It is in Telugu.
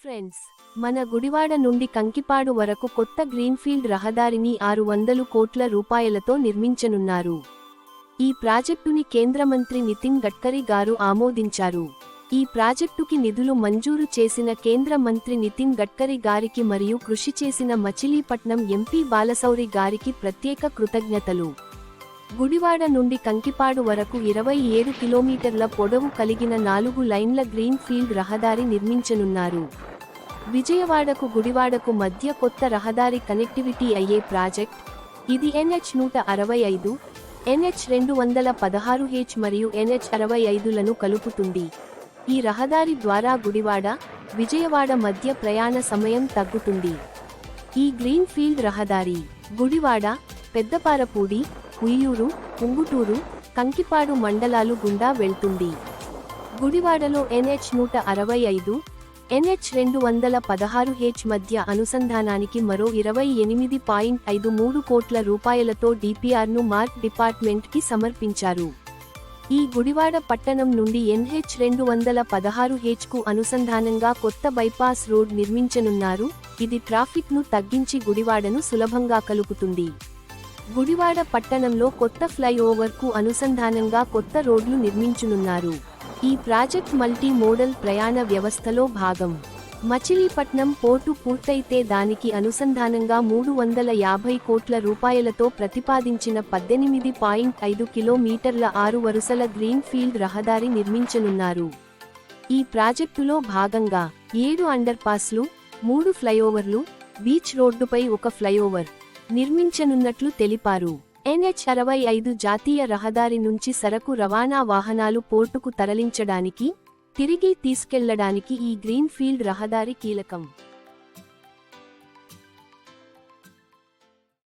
ఫ్రెండ్స్ మన గుడివాడ నుండి కంకిపాడు వరకు కొత్త గ్రీన్ఫీల్డ్ రహదారిని ఆరు వందలు కోట్ల రూపాయలతో నిర్మించనున్నారు. ఈ ప్రాజెక్టుని కేంద్ర మంత్రి నితిన్ గడ్కరీ గారు ఆమోదించారు. ఈ ప్రాజెక్టుకి నిధులు మంజూరు చేసిన కేంద్ర మంత్రి నితిన్ గడ్కరీ గారికి మరియు కృషి చేసిన మచిలీపట్నం ఎంపీ బాలసౌరి గారికి ప్రత్యేక కృతజ్ఞతలు. గుడివాడ నుండి కంకిపాడు వరకు ఇరవై ఏడు కిలోమీటర్ల పొడవు కలిగిన నాలుగు లైన్ల గ్రీన్ ఫీల్డ్ రహదారి నిర్మించనున్నారు. విజయవాడకు గుడివాడకు మధ్య కొత్త రహదారి కనెక్టివిటీ అయ్యే ప్రాజెక్ట్ ఇది ఎన్హెచ్ నూట అరవై ఐదు ఎన్హెచ్ రెండు వందల పదహారు హెచ్ మరియు ఎన్హెచ్ అరవై ఐదులను కలుపుతుంది. ఈ రహదారి ద్వారా గుడివాడ విజయవాడ మధ్య ప్రయాణ సమయం తగ్గుతుంది. ఈ గ్రీన్ ఫీల్డ్ రహదారి గుడివాడ పెద్దపారపూడి ఉయ్యూరు ఉంగుటూరు కంకిపాడు మండలాలు గుండా వెళ్తుంది. గుడివాడలో ఎన్హెచ్ నూట అరవై ఐదు ఎన్హెచ్ రెండు వందల పదహారు హెచ్ మధ్య అనుసంధానానికి మరో ఇరవై ఎనిమిది పాయింట్ ఐదు మూడు కోట్ల రూపాయలతో డిపిఆర్ను మార్క్ డిపార్ట్మెంట్కి సమర్పించారు. ఈ గుడివాడ పట్టణం నుండి ఎన్హెచ్ రెండు వందల పదహారు హెచ్కు అనుసంధానంగా కొత్త బైపాస్ రోడ్ నిర్మించనున్నారు. ఇది ట్రాఫిక్ను తగ్గించి గుడివాడను సులభంగా కలుపుతుంది. గుడివాడ పట్టణంలో కొత్త ఫ్లైఓవర్కు అనుసంధానంగా కొత్త రోడ్లు నిర్మించనున్నారు. ఈ ప్రాజెక్ట్ మల్టీ మోడల్ ప్రయాణ వ్యవస్థలో భాగం. మచిలీపట్నం పోర్టు పూర్తయితే దానికి అనుసంధానంగా మూడు వందల యాభై కోట్ల రూపాయలతో ప్రతిపాదించిన పద్దెనిమిది పాయింట్ ఐదు కిలోమీటర్ల ఆరు వరుసల గ్రీన్ ఫీల్డ్ రహదారి నిర్మించనున్నారు. ఈ ప్రాజెక్టులో భాగంగా ఏడు అండర్పాస్లు మూడు ఫ్లైఓవర్లు బీచ్ రోడ్డుపై ఒక ఫ్లైఓవర్ నిర్మించనున్నట్లు తెలిపారు. ఎన్హెచ్ అరవై ఐదు జాతీయ రహదారి నుంచి సరకు రవాణా వాహనాలు పోర్టుకు తరలించడానికి తిరిగి తీసుకెళ్ళడానికి ఈ గ్రీన్ ఫీల్డ్ రహదారి కీలకం.